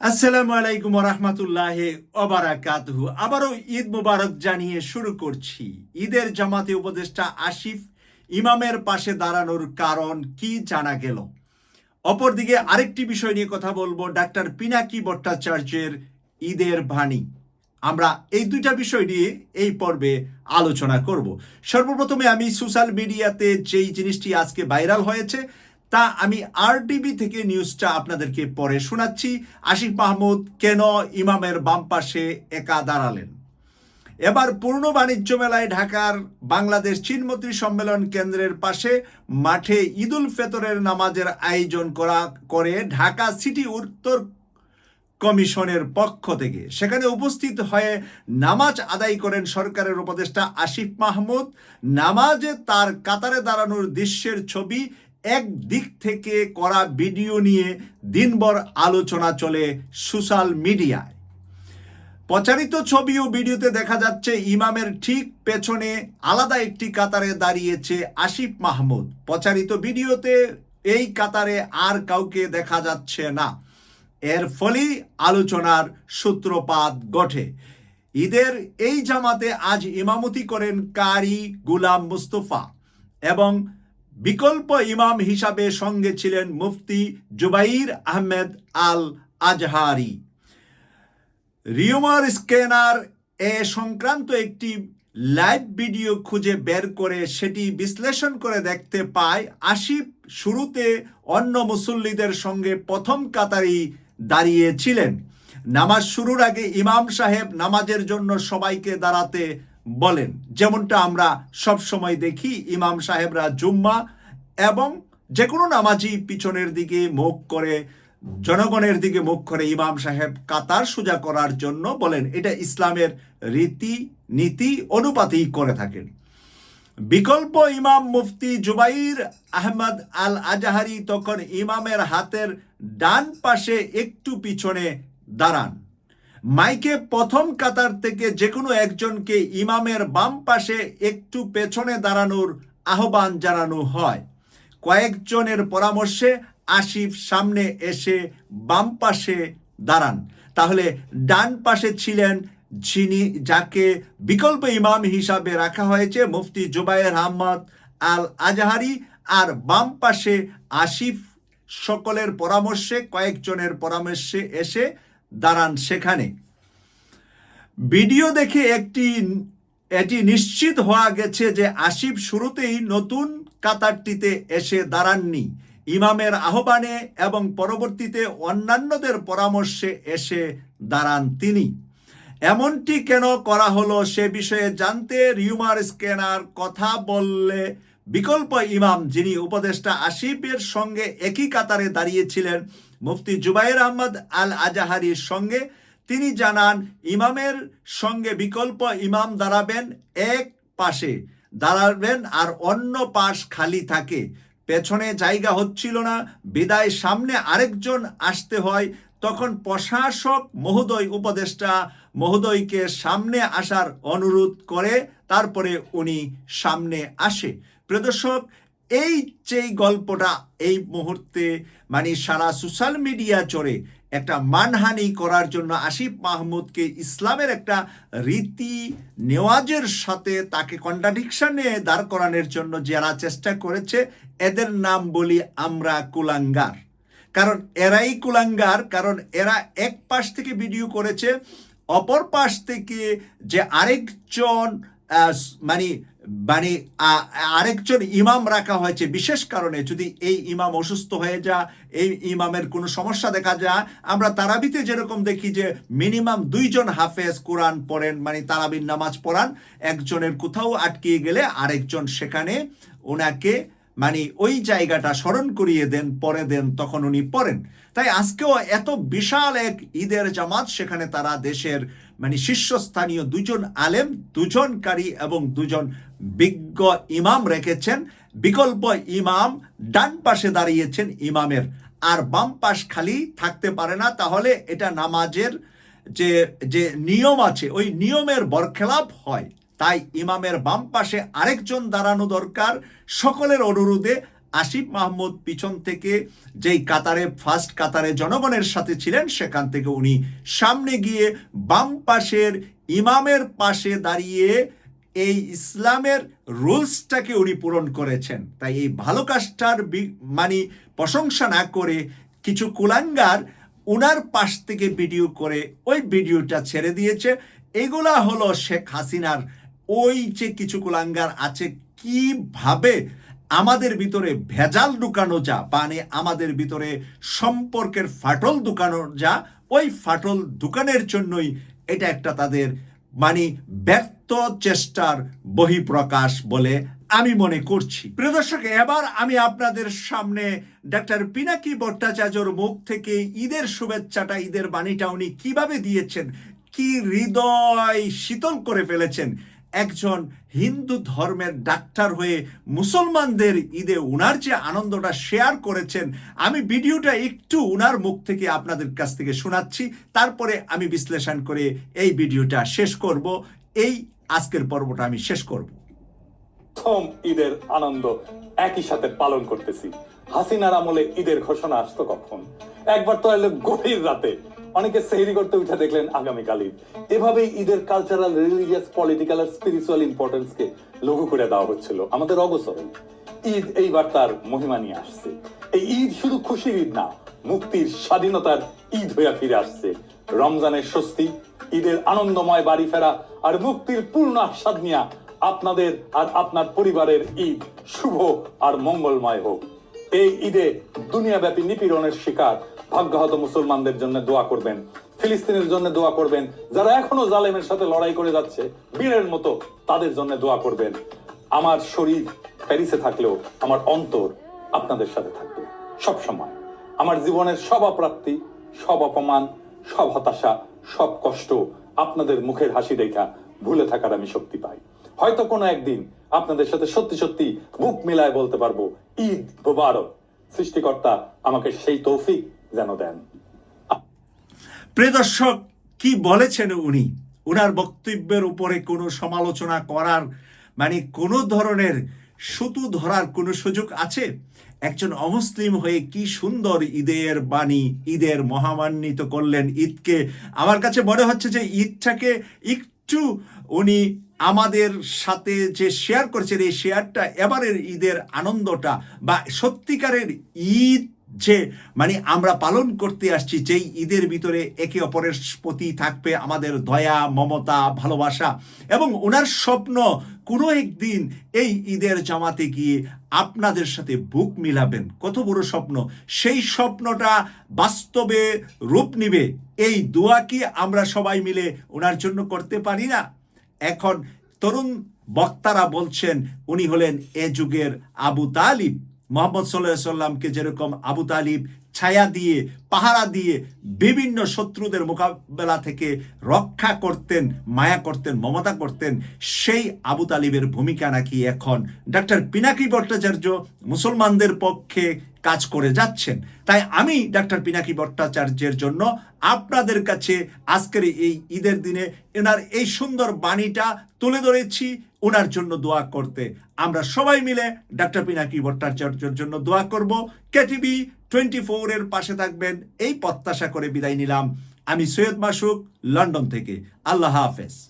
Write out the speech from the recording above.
আসসালামু আলাইকুম রহমতুল্লাহ ওবারাকাতহু আবারও ঈদ মুবারক জানিয়ে শুরু করছি। ঈদের জামাতে উপদেষ্টা আসিফ ইমামের পাশে দাঁড়ানোর কারণ কি জানা গেল? অপরদিকে আরেকটি বিষয় নিয়ে কথা বলব ডাক্তার পিনাকি ভট্টাচার্যের ঈদের বাণী। আমরা এই দুইটা বিষয় নিয়ে এই পর্বে আলোচনা করব। সর্বপ্রথমে আমি সোশ্যাল মিডিয়াতে যেই জিনিসটি আজকে ভাইরাল হয়েছে তা আমি আরডিবি থেকে নিউজটা আপনাদেরকে পরে শোনাচ্ছি। আশিফ মাহমুদ, কেন ইমামের বাম পাশে একা দাঁড়ালেন? এবার পূর্ণ বাণিজ্য মেলায় ঢাকার বাংলাদেশ চীনমন্ত্রী সম্মেলন কেন্দ্রের পাশে মাঠে ঈদুল ফেতরের নামাজের আয়োজন করা, করে ঢাকা সিটি উত্তর কমিশনের পক্ষ থেকে। সেখানে উপস্থিত হয়ে নামাজ আদায় করেন সরকারের উপদেষ্টা আসিফ মাহমুদ। নামাজে তার কাতারে দাঁড়ানোর দৃশ্যের ছবি এক দিক থেকে করা ভিডিও নিয়ে দিনভর আলোচনা চলে সোশ্যাল মিডিয়ায়। প্রচারিত ছবি ও ভিডিওতে দেখা যাচ্ছে, ইমামের ঠিক পেছনে আলাদা একটি কাতারে দাঁড়িয়েছে আসিফ মাহমুদ। প্রচারিত ভিডিওতে এই কাতারে আর কাউকে দেখা যাচ্ছে না। এর ফলেই আলোচনার সূত্রপাত ঘটে। ঈদের এই জামাতে আজ ইমামতি করেন কারি গুলাম মুস্তফা এবং বিকল্প ইমাম হিসাবে সঙ্গে ছিলেন মুফতি জুবাইর আহমেদ আল আজহারি রিউমার স্ক্যানার এ সংক্রান্ত একটি লাইভ ভিডিও খুঁজে বের করে সেটি বিশ্লেষণ করে দেখতে পায়, আসিফ শুরুতে অন্য মুসল্লিদের সঙ্গে প্রথম কাতারি দাঁড়িয়েছিলেন। নামাজ শুরুর আগে ইমাম সাহেব নামাজের জন্য সবাইকে দাঁড়াতে বলেন, যেমনটা আমরা সব সময় দেখি, ইমাম সাহেবরা জুম্মা এবং যে কোনো নামাজি পিছনের দিকে মুখ করে, জনগণের দিকে মুখ করে ইমাম সাহেব কাতার সোজা করার জন্য বলেন, এটা ইসলামের রীতি, নীতি, অনুপাতেই করে থাকেন। বিকল্প ইমাম মুফতি জুবাইর আহমদ আল আজাহারি তখন ইমামের হাতের ডান পাশে একটু পিছনে দাঁড়ান। মাইকে প্রথম কাতার থেকে যে কোনো একজনকে ইমামের বাম পাশে একটু পেছনে দাঁড়ানোর আহ্বান জানানো হয়। কয়েকজনের পরামর্শে আসিফ সামনে এসে বাম পাশে দাঁড়ান। তাহলে ডান পাশে ছিলেন যিনি, যাকে বিকল্প ইমাম হিসাবে রাখা হয়েছে, মুফতি জুবাইর আহমদ আল আজহারি আর বাম পাশে আসিফ সকলের পরামর্শে, কয়েকজনের পরামর্শে এসে দাঁড়ান সেখানে। ভিডিও দেখে একটি, এটি নিশ্চিত হওয়া গেছে যে আসিফ শুরুতেই নতুন কাতারটিতে এসে দাঁড়াননি। ইমামের আহ্বানে এবং পরবর্তীতে অন্যান্যদের পরামর্শে এসে দাঁড়ান তিনি। এমনটি কেন করা হলো সে বিষয়ে জানতে রিউমার স্ক্যানার কথা বললে বিকল্প ইমাম যিনি উপদেষ্টা আসিফের সঙ্গে একই কাতারে দাঁড়িয়েছিলেন মুফতি জুবাইর আহমদ আল আজাহারির সঙ্গে তিনি জানান, ইমামের সঙ্গে বিকল্প ইমাম দাঁড়াবেন এক পাশে। দাঁড়াবেন আর অন্য পাশ খালি থাকে। পেছনে জায়গা হচ্ছিল না। বিদায় সামনে আরেকজন আসতে হয়। তখন প্রশাসক মহোদয় উপদেষ্টা মহোদয়কে সামনে আসার অনুরোধ করে, তারপরে উনি সামনে আসে। প্রদর্শক এই যে গল্পটা এই মুহূর্তে মানে সারা সোশ্যাল মিডিয়া চড়ে একটা মানহানি করার জন্য আসিফ মাহমুদকে ইসলামের একটা রীতি নেওয়াজের সাথে তাকে কন্ট্রাডিকশানে দাঁড় করানোর জন্য যারা চেষ্টা করেছে, এদের নাম বলি আমরা কুলাঙ্গার। কারণ এরাই কুলাঙ্গার, কারণ এরা এক পাশ থেকে ভিডিও করেছে, অপর পাশ থেকে যে আরেকজন মানে মানে আরেকজন ইমাম রাখা হয়েছে। বিশেষ কারণে যদি এই ইমাম অসুস্থ হয়ে যা এই ইমামের কোনো সমস্যা দেখা যায়, আমরা তারাবিতে যেরকম দেখি যে, মিনিমাম দুইজন হাফেজ কোরআন পড়েন মানে তারাবির নামাজ পড়ান, একজনের কোথাও আটকিয়ে গেলে আরেকজন সেখানে ওনাকে মানে ওই জায়গাটা স্মরণ করিয়ে দেন, পরে দেন, তখন উনি পড়েন। তাই আজকেও এত বিশাল এক ঈদের জামাত সেখানে তারা দেশের মানে শীর্ষস্থানীয় দুজন আলেম দুজন কারি এবং দুজন বিজ্ঞ ইমাম রেখেছেন। বিকল্প ইমাম ডান পাশে দাঁড়িয়েছেন ইমামের। আর বাম পাশ খালি থাকতে পারে না, তাহলে এটা নামাজের যে যে নিয়ম আছে, ওই নিয়মের বরখেলাপ হয়। তাই ইমামের বাম পাশে আরেকজন দাঁড়ানো দরকার। সকলের অনুরোধে আসিফ মাহমুদ পিছন থেকে যেই কাতারে ফার্স্ট কাতারে জনগণের সাথে ছিলেন, সেখান থেকে উনি সামনে গিয়ে বাম পাশের, ইমামের পাশে দাঁড়িয়ে এই ইসলামের রুলসটাকে উনি পূরণ করেছেন। তাই এই ভালো কাজটার মানে প্রশংসা না করে কিছু কুলাঙ্গার উনার পাশ থেকে ভিডিও করে ওই ভিডিওটা ছেড়ে দিয়েছে। এগুলা হলো শেখ হাসিনার ওই যে কিছু কুলাঙ্গার আছে, কীভাবে আমাদের ভিতরে ভেজাল ঢুকানো যা মানে আমাদের ভিতরে সম্পর্কের ফাটল ঢুকানো যা, ওই ফাটল দোকানের জন্যই এটা একটা তাদের মানে ব্যর্থ চেষ্টার বহিঃপ্রকাশ বলে আমি মনে করছি। প্রিয় দর্শক, এবার আমি আপনাদের সামনে ডাক্তার পিনাকি ভট্টাচার্যর মুখ থেকে ঈদের শুভেচ্ছাটা, ঈদের বাণীটা উনি কীভাবে দিয়েছেন, কি হৃদয় শীতল করে ফেলেছেন একজন হিন্দু ধর্মের ডাক্তার হয়ে মুসলমানদের ঈদে উনার যে আনন্দটা শেয়ার করেছেন, আমি ভিডিওটা একটু উনার মুখ থেকে আপনাদের কাছ থেকে শোনাচ্ছি, তারপরে আমি বিশ্লেষণ করে এই ভিডিওটা শেষ করব। এই আজকের পর্বটা আমি শেষ করব। প্রথম ঈদের আনন্দ একই সাথে পালন করতেছি। হাসিনার আমলে ঈদের ঘোষণা আসতো কখন? একবার তো এলো গভীর রাতে। অনেকে সেহরি করতে উঠে দেখলেন আগামীকাল ঈদ এভাবেই ঈদের কালচারাল রিলিজিয়াস পলিটিক্যাল আর স্পিরিচুয়াল ইম্পর্টেন্স কে লঘু করে দেওয়া হচ্ছিল আমাদের অবসরে ঈদ এইবার তার মহিমা নিয়ে আসছে। এই ঈদ শুধু খুশির ঈদ না, মুক্তির স্বাধীনতার ঈদ হইয়া ফিরে আসছে। রমজানের স্বস্তি, ঈদের আনন্দময় বাড়ি ফেরা আর মুক্তির পূর্ণ আস্বাদ নিয়া আপনাদের আর আপনার পরিবারের ঈদ শুভ আর মঙ্গলময় হোক। এই ঈদে দুনিয়াব্যাপী নিপীড়নের শিকার ভাগ্যহত মুসলমানদের জন্য দোয়া করবেন, ফিলিস্তিনের জন্য দোয়া করবেন, যারা এখনও জালেমের সাথে লড়াই করে যাচ্ছে, বীরের মতো তাদের জন্য দোয়া করবেন। আমার শরীর প্যারিসে থাকলেও আমার অন্তর আপনাদের সাথে থাকবে, সব সময়। আমার জীবনের সব অপ্রাপ্তি, সব অপমান, সব হতাশা, সব কষ্ট আপনাদের মুখের হাসি দেখা ভুলে থাকার আমি শক্তি পাই। হয়তো কোনো একদিন আপনাদের সাথে সত্যি সত্যি বুক মিলায় বলতে পারব, ঈদ মুবারক, সৃষ্টিকর্তা আমাকে সেই তৌফিক যেন দেন। প্রিয়দর্শক কি বলেছেন উনি? ওনার বক্তব্যের উপরে কোনো সমালোচনা করার মানে কোনো ধরনের সুতু ধরার কোনো সুযোগ আছে? একজন অমুসলিম হয়ে কি সুন্দর ঈদের বাণী, ঈদের মহামান্বিত করলেন ঈদকে। আমার কাছে মনে হচ্ছে যে ঈদটাকে একটু উনি আমাদের সাথে যে শেয়ার করেছেন, এই শেয়ারটা এবারের ঈদের আনন্দটা বা সত্যিকারের ঈদ যে মানে আমরা পালন করতে আসছি, যেই ঈদের ভিতরে একে অপরের প্রতি থাকবে আমাদের দয়া, মমতা, ভালোবাসা এবং ওনার স্বপ্ন কোনো একদিন এই ঈদের জামাতে গিয়ে আপনাদের সাথে বুক মিলাবেন। কত বড় স্বপ্ন। সেই স্বপ্নটা বাস্তবে রূপ নিবে। এই দোয়া কি আমরা সবাই মিলে ওনার জন্য করতে পারি না? এখন তরুণ বক্তারা বলছেন, উনি হলেন এ যুগের আবু তালিব। মোহাম্মদ সাল্লাহ সাল্লামকে যেরকম আবু তালিব ছায়া দিয়ে, পাহারা দিয়ে বিভিন্ন শত্রুদের মোকাবেলা থেকে রক্ষা করতেন, মায়া করতেন, মমতা করতেন, সেই আবু তালিবের ভূমিকা নাকি এখন ডাক্তার পিনাকি ভট্টাচার্য মুসলমানদের পক্ষে কাজ করে যাচ্ছেন। তাই আমি ডাক্তার পিনাকি ভট্টাচার্যের জন্য আপনাদের কাছে আজকের এই ঈদের দিনে এনার এই সুন্দর বাণীটা তুলে ধরেছি। ওনার জন্য দোয়া করতে। আমরা সবাই মিলে ডাক্তার পিনাকি ভট্টাচার্যর জন্য দোয়া করব। কেটিভি টোয়েন্টি ফোরের পাশে থাকবেন। এই প্রত্যাশা করে বিদায় নিলাম। আমি সৈয়দ মাসুক, লন্ডন থেকে। আল্লাহ হাফেজ।